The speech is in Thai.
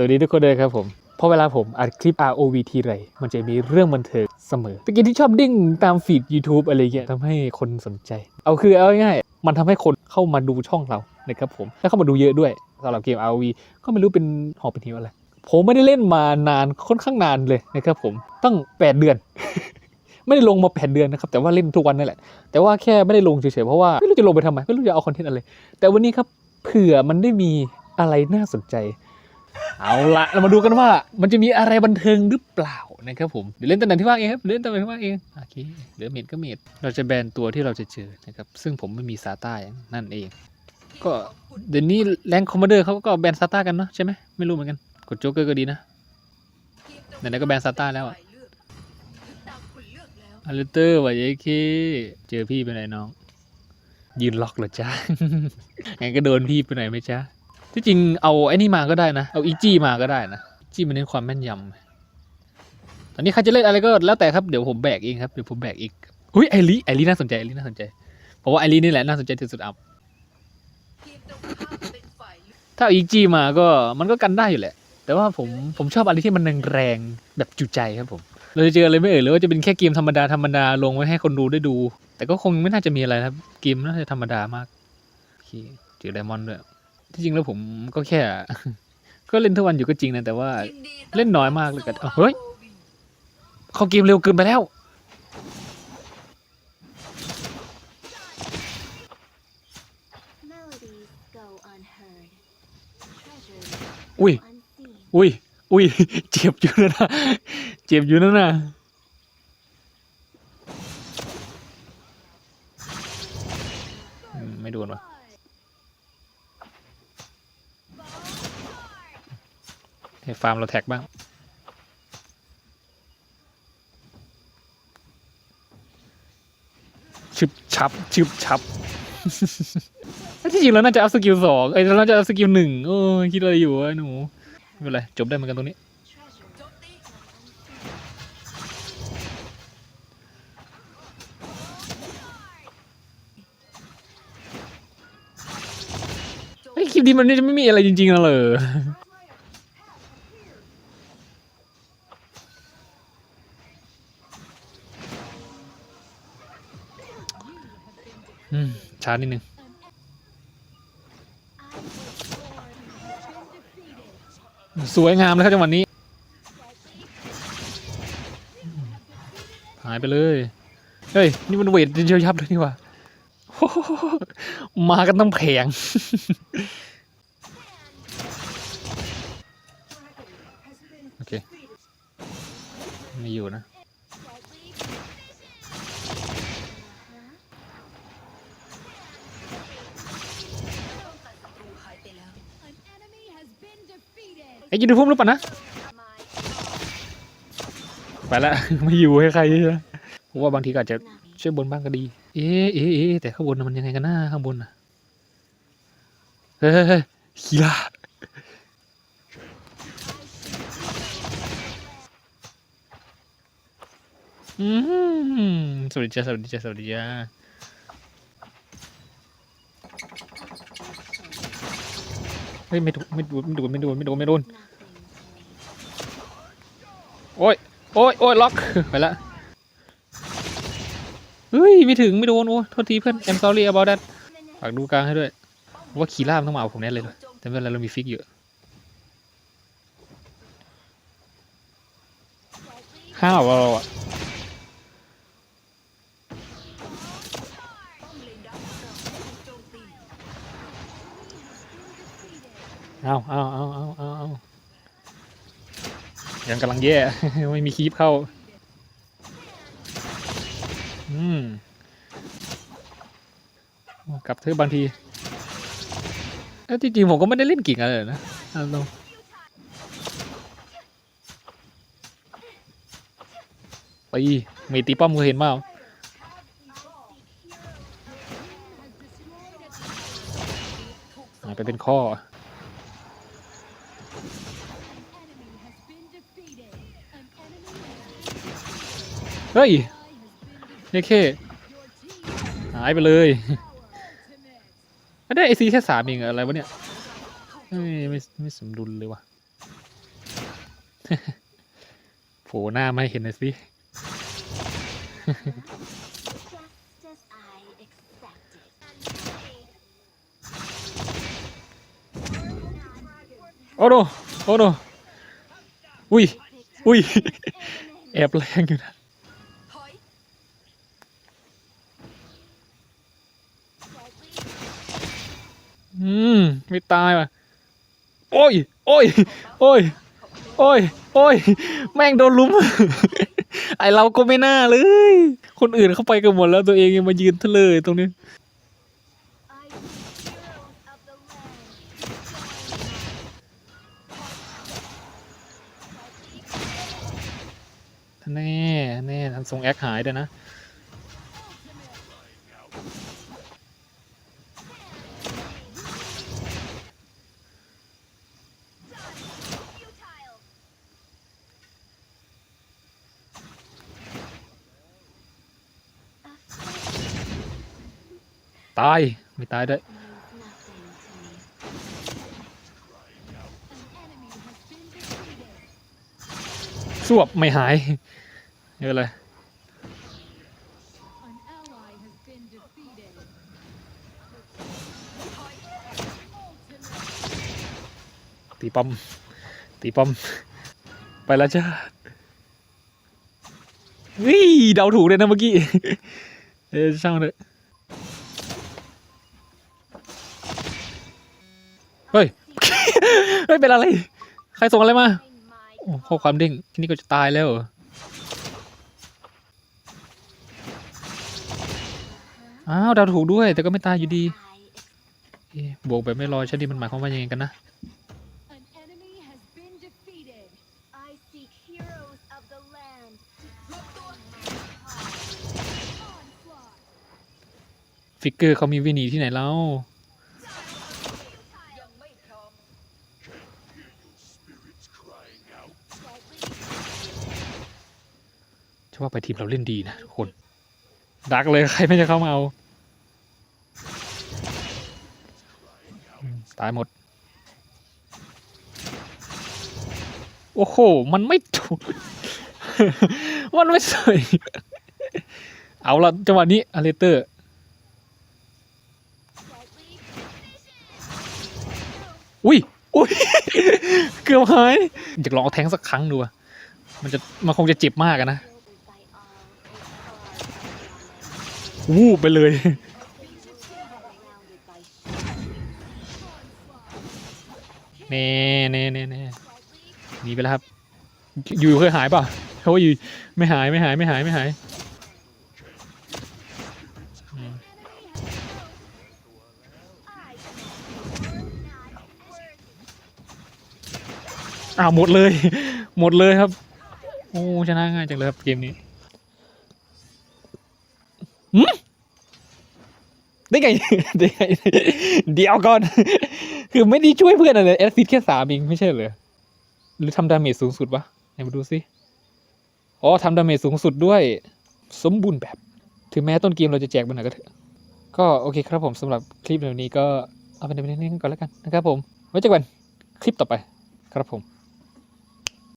สวัสดีทุกคนเลยครับผมเพราะเวลาผมอัดคลิป ROV ทีไร มันจะมีเรื่องบันเทิงเสมอ เป็นกินที่ชอบดิ้งตามฟีด YouTube อะไรเงี้ยทำให้คนสนใจ เอาคือเอาง่ายๆมันทำให้คนเข้ามาดูช่องเรานะครับผม แล้วเข้ามาดูเยอะด้วยสำหรับเกม ROV ก็ไม่รู้เป็นหอบเป็นหิวอะไร ผมไม่ได้เล่นมานานค่อนข้างนานเลยนะครับผม ตั้ง 8 เดือน ไม่ได้ลงมา 8 เดือนนะครับ แต่ว่าเล่นทุกวันนั่นแหละ แต่ว่าแค่ไม่ได้ลงเฉยๆ เพราะว่าไม่รู้จะลงไปทำไม ไม่รู้จะเอาคอนเทนต์อะไร แต่วันนี้ครับ เผื่อมันได้มีอะไรน่าสนใจ เอาละเรามาดูกันว่ามันจะมีอะไรบันเทิงหรือเปล่านะครับผมเดี๋ยวเล่นตำแหน่งที่ว่างเองครับเล่นตำแหน่งที่ว่างเองโอเคเหลือเมดก็เมดเราจะแบนตัวที่เราจะเจอนะครับซึ่งผมไม่มีซาต้านั่นเอง ก็เดี๋ยวนี้แรงคอมมานเดอร์เขาก็แบนซาต้ากันเนาะใช่ไหมไม่รู้เหมือนกันกดโจ๊กเกอร์ก็ดีนะไหนๆก็แบนซาต้าแล้วอะอลิเตอร์ว่ะยายเคเจอพี่ไปไหนน้อง ยืนล็อกเหรอจ๊ะงั้นก็โดนพี่ไปไหนไหมจ๊ะ ที่จริงเอาไอ้นี่มาก็ได้นะ เอาอีจี้มาก็ได้นะจี้มันเน้นความแม่นยำตอนนี้ใครจะเล่นอะไรก็แล้วแต่ครับเดี๋ยวผมแบกเองครับเดี๋ยวผมแบกอีกอุ้ยไอรีไอรีน่าสนใจไอรีน่าสนใจเพราะว่าไอรีนี่แหละน่าสนใจที่สุดอัพถ้าอาอีจี้มาก็มันก็กันได้อยู่แหละ แต่ว่าผมผมชอบอะไรที่มันแรงๆแบบจุใจครับผมเราจะเจออะไรไม่เอ่ยหรือว่าจะเป็นแค่เกมธรรมดาธรรมดาลงไว้ให้คนดูได้ดู แต่ก็คงไม่น่าจะมีอะไรครับเกมน่าจะธรรมดามากโอเคเจอไดมอนด์ด้วย ที่จริงแล้วผมก็แค่ ก็เล่นทุกวันอยู่ก็จริงนะแต่ว่า เล่นน้อยมากเลยกันเฮ้ยเข้าเกมเร็วเกินไปแล้ว Melodies go unheard. Treasures อุ้ย unseen. อุ้ย อุ้ย เจ็บอยู่นะนะเจ็บอยู่นะนะอืมไม่โดนวะ ให้ฟาร์มเราแท็กบ้าง ชึบชับ ชึบชับที่จริงแล้วน่าจะอัพสกิลสองเอ้เราน่าจะอัพสกิลหนึ่งโอ้คิดอะไรอยู่วะหนูไม่เป็นไรจบได้เหมือนกันตรงนี้ Treasure. เฮ้คลิปนี้มันจะไม่มีอะไรจริงๆนะเลย อืมช้านิดนึงสวยงามเลยครับจังหวะนี้ หายไปเลย เฮ้ย นี่มันเวทเยียวยับเลยนี่ว่า มากันต้องแผง โอเค ไม่อยู่นะ ไอ้กินดูพุ่มหรือเปล่านะไปละไม่อยู่ให้ใครนะผมว่าบางทีก็อาจจะช่วยบนบ้างก็ดี เอ๊ะเอ๊ะเอ๊ะแต่ข้างบนน่ะมันยังไงกันหน้าข้างบนน่ะเฮ้ยเฮ้ยเฮ้ยคีราอืมสวัสดีจ้าสวัสดีจ้าสวัสดีจ้า เฮ้ยไม่ถูไม่โดนไม่โดนไม่โดนไม่โดนไม่โดนโอ้ยโอ้ยโอ้ยล็อกไปละเฮ้ยไม่ถึงไม่โดนโอ้โทษทีเพื่อน I'm sorry about that ฝากดูกลางให้ด้วยว่าขี่ล่ามต้องมาเอาผมแน่เลยด้วยแต่ไม่เป็นไรเรามีฟิกเยอะห้าวเราอะ เอาเอาเอาเอาเอาเอายังกำลังแย่ ไม่มีคีปเข้า อืมกลับเธอบางทีเอ้ยจริงๆผมก็ไม่ได้เล่นเก่งอะไรเลยนะเอาตรงตีมีตีป้อมเคยเห็นเปล่าอ่าไปเป็นข้อ ฮ้ยเยเคหายไปเลยไม่ได้ไอซีแค่สามเองอะไรวะเนี่ยเฮ้ยไม่ไม่สมดุลเลยว่ะโผล่หน้ามาให้เห็นหน่อยสิโอ้โนโอ้โนอุ้ย อุ้ย แอบแรงอยู่นะ อืมไม่ตายว่ะ โอ้ย โอ้ย โอ้ย โอ้ย โอ้ย แม่งโดนลุม ไอเราก็ไม่น่าเลย คนอื่นเข้าไปกันหมดแล้วตัวเองยังมายืนเทะเลยตรงนี้ แน่ แน่ทันทรงแอคหายด้วยนะ ตาย ไม่ตายได้สวบไม่หายเยอะเลยตีปั๊มตีปั๊มไปแล้วจ้าวิ่งเดาถูกเลยนะเมื่อกี้ เออช่างเลย เฮ้ย เฮ้ย เป็นอะไร ใครส่งอะไรมา My โอ้ข้อความเด้งที่นี่ก็จะตายแล้วเหรออ้าวเดาถูกด้วย แต่ก็ไม่ตายอยู่ดี I เอ๊ะบวกแบบไม่รอใช่ดิมันหมายความว่ายังไงกันนะ An enemy has been defeated. I seek heroes of the land to join my Onslaught. ฟิกเกอร์เขามีวินีที่ไหนแล้ว ยังไม่พร้อม ว่าไปทีมเราเล่นดีนะทุกคน ดักเลยใครไม่จะเข้ามาเอา ตายหมด โอ้โห มันไม่ถูก มันไม่สวยเอาละจังหวะนี้อเลเตอร์อุ้ยอุ้ย เกือบหายอยากลองเอาแทงสักครั้งดู มันจะ มันคงจะเจ็บมากนะ วูบไปเลย เน่เน่เน่เน่หนีไปแล้วครับ อยู่เคยหายป่ะเขาว่าอยู่ไม่หายไม่หายไม่หายไม่หายอืมอ้าวหมดเลย หมดเลยครับ โอ้ชนะง่ายจังเลยครับเกมนี้หืม ได้ไงได้ไงเดี๋ยวก่อน คือไม่ได้ช่วยเพื่อนอะไรแอดซิดแค่สามเองไม่ใช่เหรอหรือทำดาเมจสูงสุดวะไหนมาดูสิอ๋อทำดาเมจสูงสุดด้วย สมบูรณ์แบบ ถึงแม้ต้นเกมเราจะแจกมันหน่อยก็เถอะก็โอเคครับผมสำหรับคลิปแบบนี้ก็เอาเป็นแบบนี้ก่อนแล้วกันนะครับผมไว้เจอกันคลิปต่อไปครับผม